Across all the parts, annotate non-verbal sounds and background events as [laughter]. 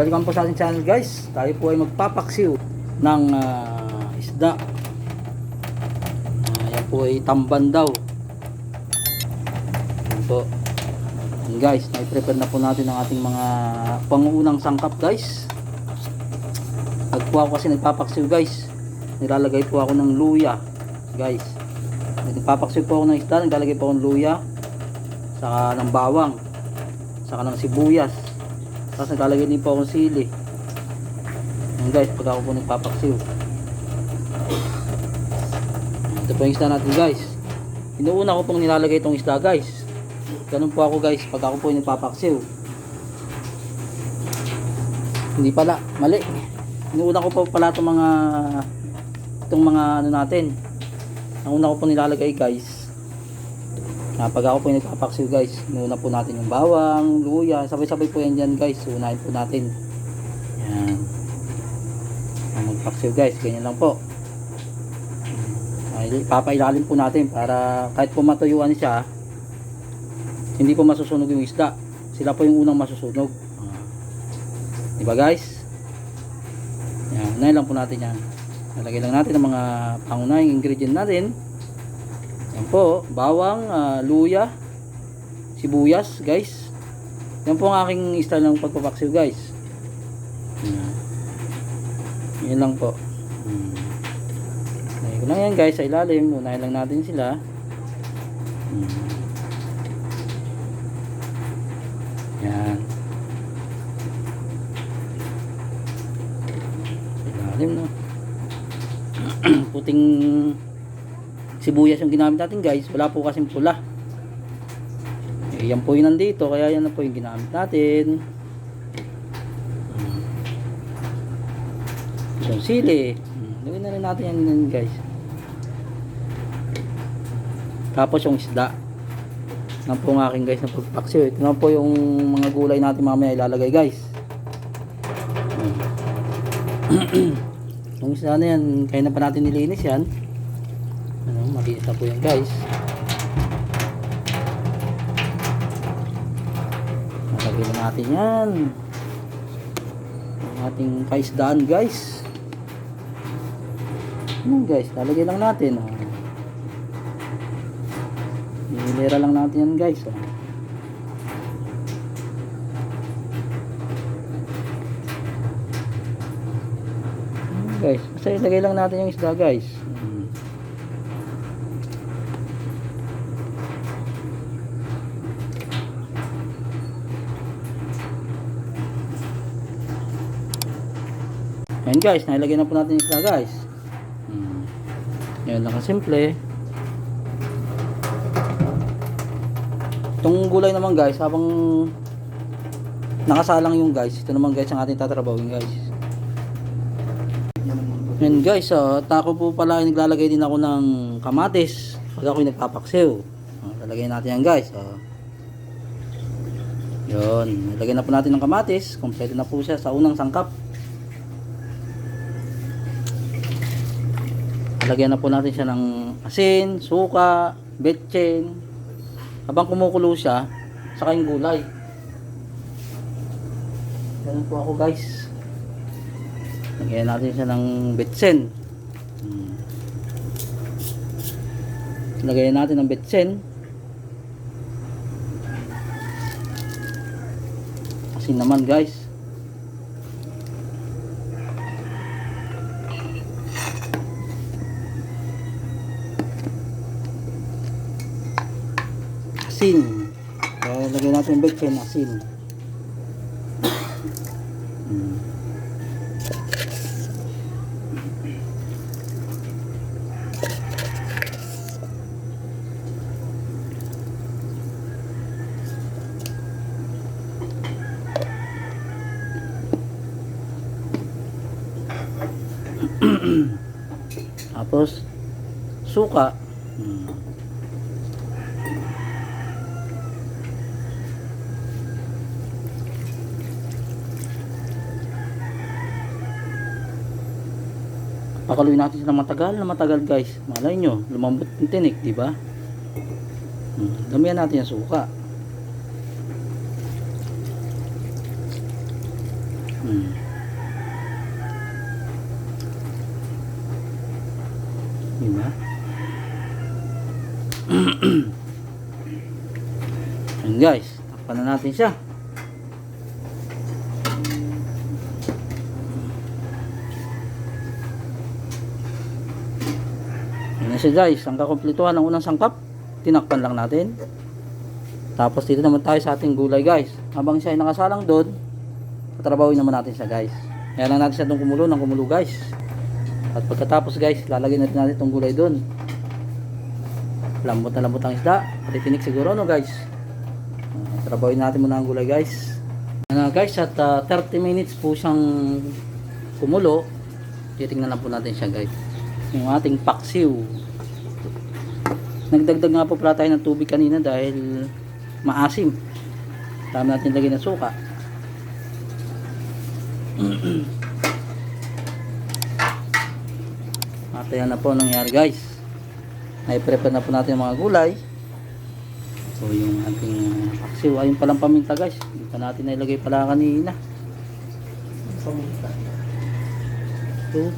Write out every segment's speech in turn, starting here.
welcome po sa ating channel guys. Tayo po ay magpapaksiw ng ah, isda. Ah, yan po ay tamban daw. Yan po. Yan guys, na-prepare na po natin ang ating mga pangunang sangkap guys. At po ako kasi nagpapaksiw guys. Nilalagay po ako ng luya guys. Nagpapaksiw po ako ng isda, naglalagay po ako ng luya. Saka ng bawang. Saka ng sibuyas. Tapos naglalagay din po akong sili. Yan guys, pag ako po nagpapaksiw. Ito po yung isda natin guys. Inuuna ko pong nilalagay itong isda guys. Ganun po ako guys, pag ako po yung nagpapaksiw. Hindi pala, mali. Inuuna ko po pala itong mga itong mga ano natin. Ang una ko po nilalagay guys. Na pag ako po yung nagpapaksiw guys, inuuna po natin yung bawang, luya, sabay-sabay po yan dyan guys. Unahin po natin. Yan. Magpaksiw guys, ganyan lang po. Ay, papailalim po natin para kahit po matuyuan siya, hindi po masusunog yung isda. Sila po yung unang masusunog. Ah. Di ba guys? Yan, unahin lang po natin yan. Nalagay lang natin ang mga pangunahing ingredient natin. Yan po, bawang, ah, luya, sibuyas, guys. Yan po ang aking style ng pagpapaksiw, guys. Yan. Yan lang po. Hmm. Ko lang yan, guys, sa ilalim. Unahin lang natin sila. Hmm. Yan. Sa ilalim, no? [clears throat] puting sibuyas yung ginamit natin guys. Wala po kasing pula. Eh, yan po yung nandito kaya yan na po yung ginamit natin. Yung sili Hmm, gawin na rin natin yan, guys. Tapos yung isda. Yan po ang aking guys na pagpaksiw ito na po yung mga gulay natin mamaya ilalagay guys. Hmm. [clears throat] Yung isa na yan, kaya na pa natin nilinis yan. Maliit na po yan guys. Nalagay na natin yan. Ang ating kaisdaan guys. Yan guys, lalagay lang natin. Oh. Nilera lang natin yan guys. Oh. guys. Basta ilagay lang natin yung isda guys. Hmm. Ayan guys, nailagay na po natin isda guys. Hmm. Lang kasimple. Itong gulay naman guys, habang nakasalang yung guys, ito naman guys ang ating tatrabawin guys. Yan guys, uh, tako po pala ay naglalagay din ako ng kamatis pag ako nagpapaksiw. Uh, lalagay natin yan guys. Uh. Yun, nilagay na po natin ng kamatis. Kompleto na po siya sa unang sangkap. Lagyan na po natin siya ng asin, suka, betchin. Habang kumukulo siya, saka yung gulay. Ganun po ako guys. Lagyan natin siya ng betsen. Hmm. Lagyan natin ng betsen. Asin naman guys. Asin. Kaya lagyan natin ng betsen, asin. Hmm. Tapos suka. Hmm. Pakaluin natin sila matagal na matagal guys. Malay nyo, lumambot yung tinik, di ba? Hmm. Damihan natin yung suka. Hmm. Diba? [clears throat] Ayan guys, takpan na natin siya. Siya guys, ang kakumpletuhan ng unang sangkap, tinakpan lang natin. Tapos dito naman tayo sa ating gulay guys. Habang siya ay nakasalang doon, tatrabawin naman natin siya guys. Kaya lang natin siya doon kumulo ng kumulo guys. At pagkatapos guys, lalagyan natin natin itong gulay doon. Lambot na lambot ang isda. Pati tinik siguro no guys. Uh, natin muna ang gulay guys. Ano guys, at ah, 30 minutes po siyang kumulo. Titingnan lang po natin siya guys. Yung ating paksiw. Nagdagdag nga po pala tayo ng tubig kanina dahil maasim. Dami natin lagyan ng suka. [clears throat] At ayan na po ang nangyari guys. Ay-prepare na po natin mga gulay. So yung ating paksiw. Ayun palang paminta guys. Hindi pa natin nailagay pala kanina. Paminta. Ito.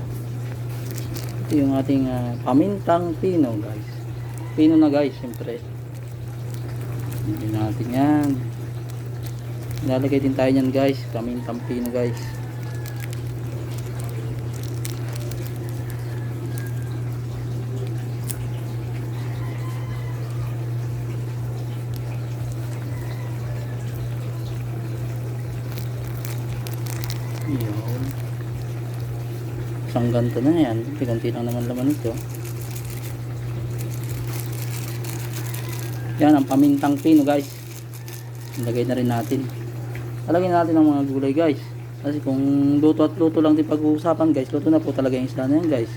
Ito yung ating uh, pamintang pino guys. Pino na guys, siyempre. Hindi natin yan. Lalagay din tayo yan guys. Pamintang pino guys. Yun. Isang ganto na yan. Kunti lang naman laman ito. Yan ang pamintang pino guys. Ilagay na rin natin. Talagyan natin ang mga gulay guys. Kasi kung luto at luto lang din pag-uusapan guys, luto na po talaga yung isda na yan guys.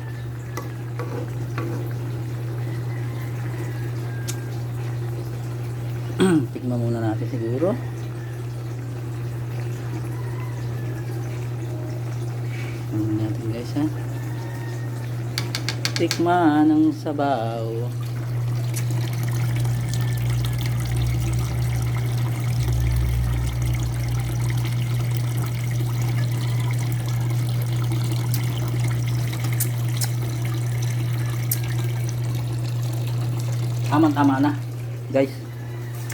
[clears throat] Tikman muna natin siguro. Ano natin guys ha. Tikman ang sabaw. Tama tama na. Guys.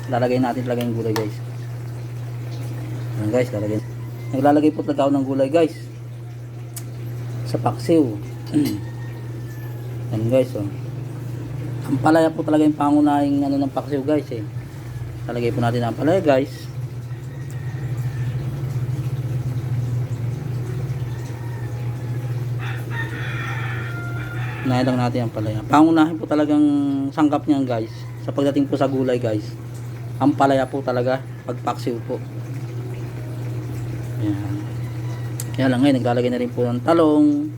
Lalagay natin talaga yung gulay guys. Ayan guys, lalagay. Naglalagay po talaga ako ng gulay guys sa paksiw. Yan guys, oh. Ang palaya po talaga yung pangunahing ano ng paksiw guys eh. Talagay po natin ang palaya guys. Unahin lang natin ang palaya. Pangunahin po talagang sangkap niyan guys. Sa pagdating po sa gulay guys. Ang palaya po talaga pagpaksiw po. Yan. Kaya lang ngayon, naglalagay na rin po ng talong.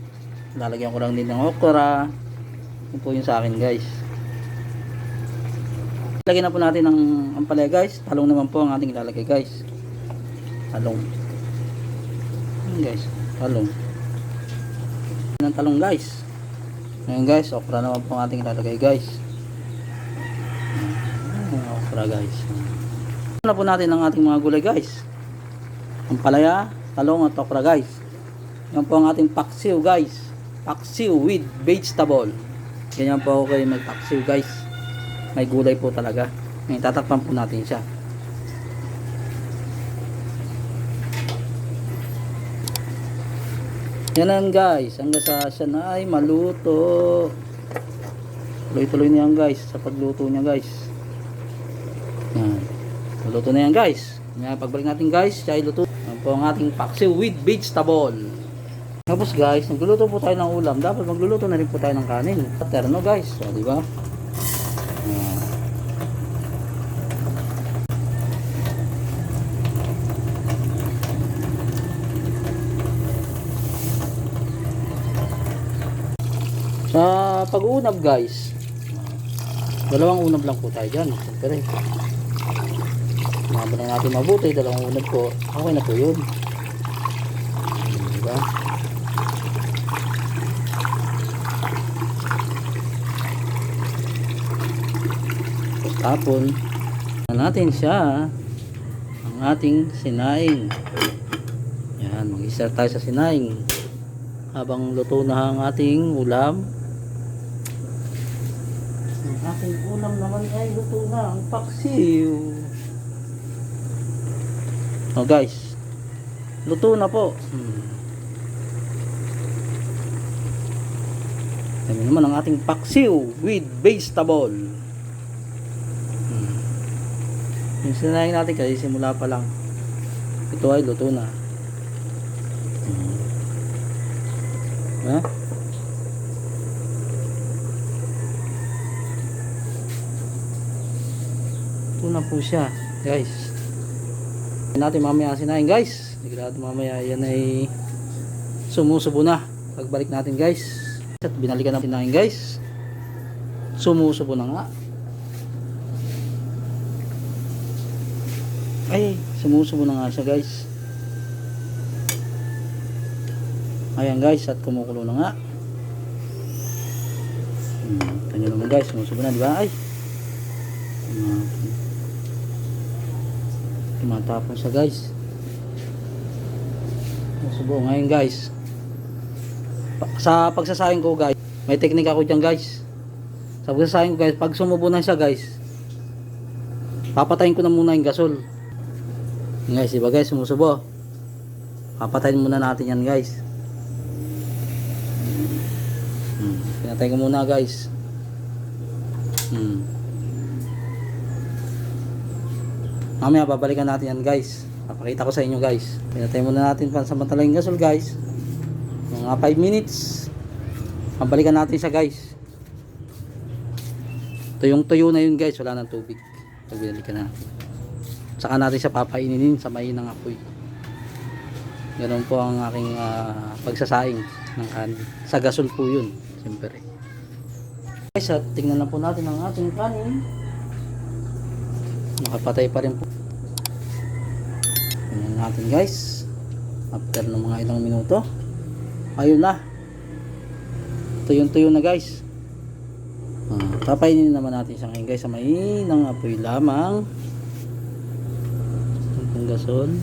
Lalagyan ko lang din ng okra. Yun po yung sa akin guys. Lagyan na po natin ng ampalaya guys. Talong naman po ang ating ilalagay guys. Talong. Yun guys. Talong. Ng talong guys. Ngayon guys, okra naman po ang ating ilalagay guys. Okra guys. Na po natin ang ating mga gulay guys. Ampalaya, talong at okra guys. Yan po ang ating paksiw guys. Paksiw with vegetable. Ganyan po ako kayo magpaksiw guys. May gulay po talaga. Ngayon tatakpan po natin siya. Yan lang guys. Sa siya na ay maluto. Tuloy-tuloy na yan guys. Sa pagluto niya guys. Yan. Maluto na yan guys. Yan, pagbalik natin guys, siya ay luto. Yan po ang ating paksiw with vegetable. Tapos guys, nagluluto po tayo ng ulam. Dapat magluluto na rin po tayo ng kanin. Paterno guys. So, di ba? Sa pag-uunab guys, dalawang unab lang po tayo dyan. Siyempre, Mahabang lang natin mabuti, dalawang unab po, okay na po yun. Diba? Tapon na natin siya ang ating sinaing. Yan, mag-start tayo sa sinaing. Habang luto na ang ating ulam. Ang ating ulam naman ay luto na ang paksiw. Oh guys, luto na po. Hmm. Kami naman ang ating paksiw with vegetable. Hmm. Yung sinayin natin kasi simula pa lang. Ito ay luto na. Hmm. Ha? Ito na po siya, guys. Natin mamaya sinayin, guys. Sigurado mamaya yan ay sumusubo na. Pagbalik natin, guys. At binalikan natin sinayin, guys. Sumusubo na nga. Ay, sumusubo na nga siya, guys. Ayan, guys, at kumukulo na nga. Hmm, kanya naman, guys, sumusubo na, di ba? Ay. Tumatapon siya, guys. Sumusubo ngayon, guys. Sa pagsasayang ko, guys, may teknik ako dyan, guys. Sa pagsasayang ko, guys, pag sumubo na siya, guys, papatayin ko na muna yung gasol. Guys, diba guys, sumusubo. Papatayin muna natin yan guys. Hmm. Pinatay ko muna guys. Hmm. Mamaya babalikan natin yan guys. Papakita ko sa inyo guys. Pinatay muna natin pansamantala yung gasol guys. Mga 5 minutes. Pabalikan natin siya guys. Tuyong tuyo na yun guys. Wala nang tubig. Pag binalikan natin saka natin siya papaininin sa mainang apoy ganun po ang aking ah, pagsasaing ng kanin sa gasol po yun siyempre guys at tingnan na po natin ang ating kanin nakapatay pa rin po. Tingnan natin guys. After ng mga ilang minuto ayun na. Tuyong tuyo na guys. Ah, papainin naman natin siya ngayon guys sa mainang apoy lamang. Ang gasol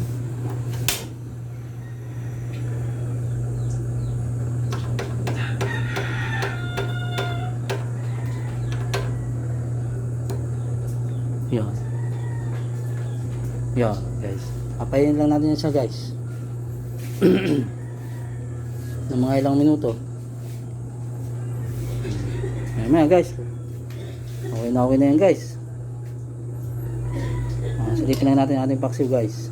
yan yan papayin lang natin yan siya guys [clears throat] ng mga ilang minuto ayan guys okay na okay na yan guys Ah, silipin lang natin ating paksiw guys.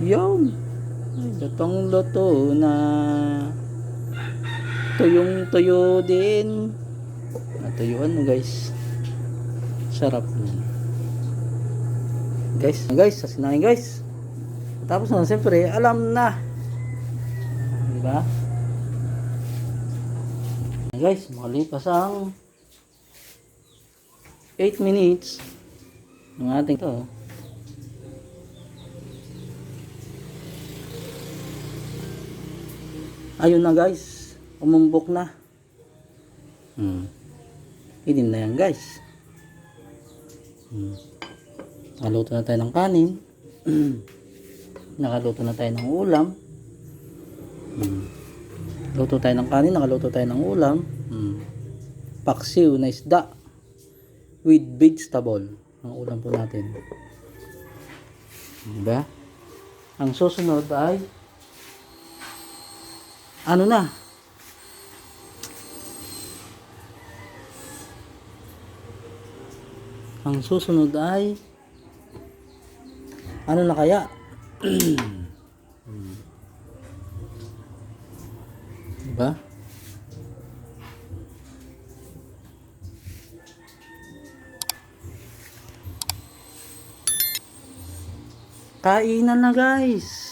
Ay, lutong luto na. Tuyong tuyo din. Natuyuan mo guys. Sarap nun. Guys, guys, sasinahin guys. Tapos na, siyempre, alam na. Diba? Guys, makalipas ang 8 minutes ng ating to. Ayun na guys, umumbok na. Hmm. Idim na yan guys. Hmm. Nakaluto na tayo ng kanin. [clears throat] Nakaluto na tayo ng ulam. Hmm. Luto tayo ng kanin, nakaluto tayo ng ulam. Hmm. Paksiw na isda with vegetable ang ulam po natin. Diba? Ang susunod ay ano na? Ang susunod ay ano na kaya? Diba? Kainan na guys.